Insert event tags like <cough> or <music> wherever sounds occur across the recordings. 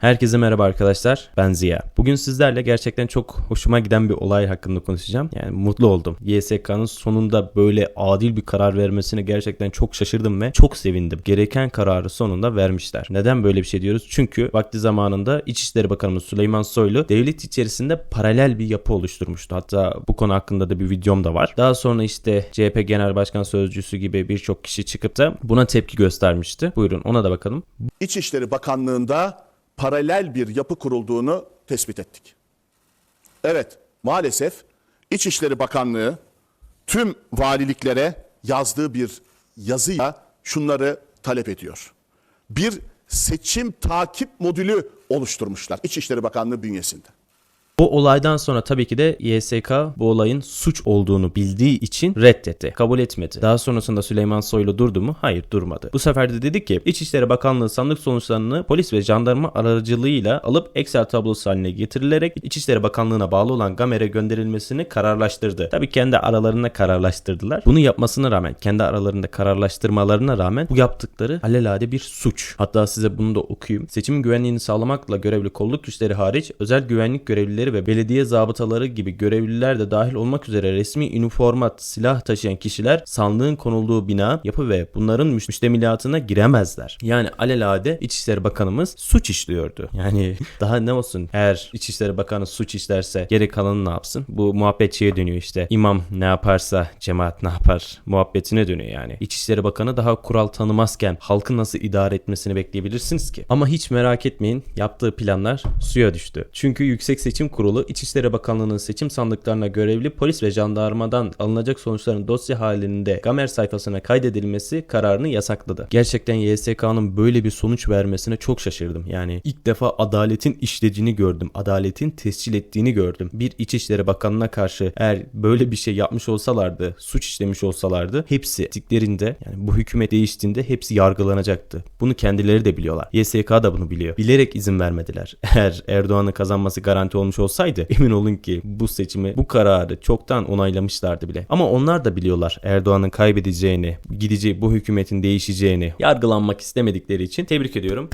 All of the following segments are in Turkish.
Herkese merhaba arkadaşlar. Ben Ziya. Bugün sizlerle gerçekten çok hoşuma giden bir olay hakkında konuşacağım. Yani mutlu oldum. YSK'nın sonunda böyle adil bir karar vermesine gerçekten çok şaşırdım ve çok sevindim. Gereken kararı sonunda vermişler. Neden böyle bir şey diyoruz? Çünkü vakti zamanında İçişleri Bakanımız Süleyman Soylu devlet içerisinde paralel bir yapı oluşturmuştu. Hatta bu konu hakkında da bir videom da var. Daha sonra işte CHP Genel Başkan Sözcüsü gibi birçok kişi çıkıp da buna tepki göstermişti. Buyurun ona da bakalım. İçişleri Bakanlığı'nda paralel bir yapı kurulduğunu tespit ettik. Evet, maalesef İçişleri Bakanlığı tüm valiliklere yazdığı bir yazıyla şunları talep ediyor. Bir seçim takip modülü oluşturmuşlar İçişleri Bakanlığı bünyesinde. Bu olaydan sonra tabii ki de YSK bu olayın suç olduğunu bildiği için reddetti. Kabul etmedi. Daha sonrasında Süleyman Soylu durdu mu? Hayır durmadı. Bu sefer de dedi ki İçişleri Bakanlığı sandık sonuçlarını polis ve jandarma aracılığıyla alıp Excel tablosu haline getirilerek İçişleri Bakanlığı'na bağlı olan Gamer'e gönderilmesini kararlaştırdı. Tabii kendi aralarında kararlaştırdılar. Bunu yapmasına rağmen, kendi aralarında kararlaştırmalarına rağmen bu yaptıkları alelade bir suç. Hatta size bunu da okuyayım. Seçimin güvenliğini sağlamakla görevli kolluk güçleri hariç özel güvenlik görevlileri ve belediye zabıtaları gibi görevliler de dahil olmak üzere resmi üniformat silah taşıyan kişiler sandığın konulduğu bina, yapı ve bunların müş- müştemilatına giremezler. Yani alelade İçişleri Bakanımız suç işliyordu. Yani <laughs> daha ne olsun eğer İçişleri Bakanı suç işlerse geri kalanı ne yapsın? Bu muhabbet şeye dönüyor işte. İmam ne yaparsa cemaat ne yapar muhabbetine dönüyor yani. İçişleri Bakanı daha kural tanımazken halkı nasıl idare etmesini bekleyebilirsiniz ki? Ama hiç merak etmeyin yaptığı planlar suya düştü. Çünkü Yüksek Seçim Kurulu İçişleri Bakanlığı'nın seçim sandıklarına görevli polis ve jandarmadan alınacak sonuçların dosya halinde Gamer sayfasına kaydedilmesi kararını yasakladı. Gerçekten YSK'nın böyle bir sonuç vermesine çok şaşırdım. Yani ilk defa adaletin işlediğini gördüm. Adaletin tescil ettiğini gördüm. Bir İçişleri Bakanlığı'na karşı eğer böyle bir şey yapmış olsalardı, suç işlemiş olsalardı hepsi ettiklerinde yani bu hükümet değiştiğinde hepsi yargılanacaktı. Bunu kendileri de biliyorlar. YSK da bunu biliyor. Bilerek izin vermediler. <laughs> Eğer Erdoğan'ın kazanması garanti olmuş olsaydı <laughs> emin olun ki bu seçimi, bu kararı çoktan onaylamışlardı bile. Ama onlar da biliyorlar Erdoğan'ın kaybedeceğini, gideceği bu hükümetin değişeceğini, yargılanmak istemedikleri için tebrik ediyorum.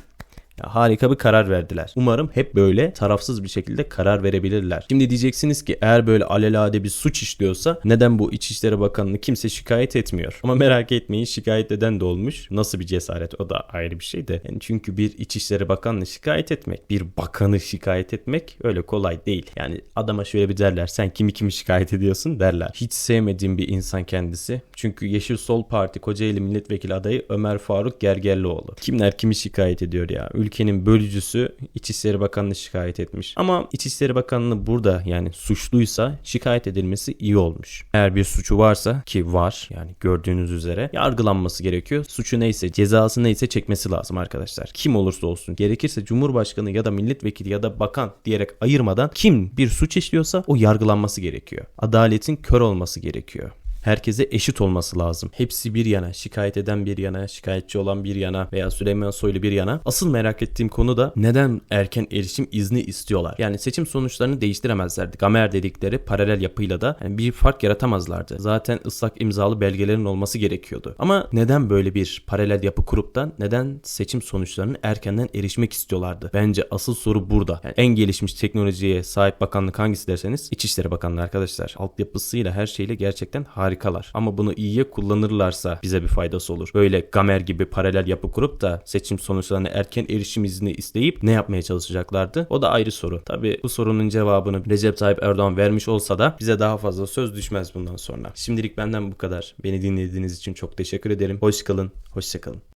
Ya harika bir karar verdiler. Umarım hep böyle tarafsız bir şekilde karar verebilirler. Şimdi diyeceksiniz ki eğer böyle alelade bir suç işliyorsa neden bu İçişleri Bakanı'nı kimse şikayet etmiyor? Ama merak etmeyin şikayet eden de olmuş. Nasıl bir cesaret o da ayrı bir şey de. Yani çünkü bir İçişleri Bakanı'nı şikayet etmek, bir bakanı şikayet etmek öyle kolay değil. Yani adama şöyle bir derler sen kimi kimi şikayet ediyorsun derler. Hiç sevmediğim bir insan kendisi. Çünkü Yeşil Sol Parti Kocaeli Milletvekili adayı Ömer Faruk Gergerlioğlu. Kimler kimi şikayet ediyor ya? ülkenin bölücüsü İçişleri Bakanı'nı şikayet etmiş. Ama İçişleri Bakanı'nı burada yani suçluysa şikayet edilmesi iyi olmuş. Eğer bir suçu varsa ki var yani gördüğünüz üzere yargılanması gerekiyor. Suçu neyse cezası neyse çekmesi lazım arkadaşlar. Kim olursa olsun gerekirse Cumhurbaşkanı ya da milletvekili ya da bakan diyerek ayırmadan kim bir suç işliyorsa o yargılanması gerekiyor. Adaletin kör olması gerekiyor herkese eşit olması lazım. Hepsi bir yana, şikayet eden bir yana, şikayetçi olan bir yana veya Süleyman Soylu bir yana. Asıl merak ettiğim konu da neden erken erişim izni istiyorlar? Yani seçim sonuçlarını değiştiremezlerdi. Gamer dedikleri paralel yapıyla da yani bir fark yaratamazlardı. Zaten ıslak imzalı belgelerin olması gerekiyordu. Ama neden böyle bir paralel yapı kurup da neden seçim sonuçlarını erkenden erişmek istiyorlardı? Bence asıl soru burada. Yani en gelişmiş teknolojiye sahip bakanlık hangisi derseniz İçişleri Bakanlığı arkadaşlar. Altyapısıyla her şeyle gerçekten harika harikalar. Ama bunu iyiye kullanırlarsa bize bir faydası olur. Böyle Gamer gibi paralel yapı kurup da seçim sonuçlarına erken erişim izni isteyip ne yapmaya çalışacaklardı? O da ayrı soru. Tabi bu sorunun cevabını Recep Tayyip Erdoğan vermiş olsa da bize daha fazla söz düşmez bundan sonra. Şimdilik benden bu kadar. Beni dinlediğiniz için çok teşekkür ederim. Hoş kalın, hoşça kalın.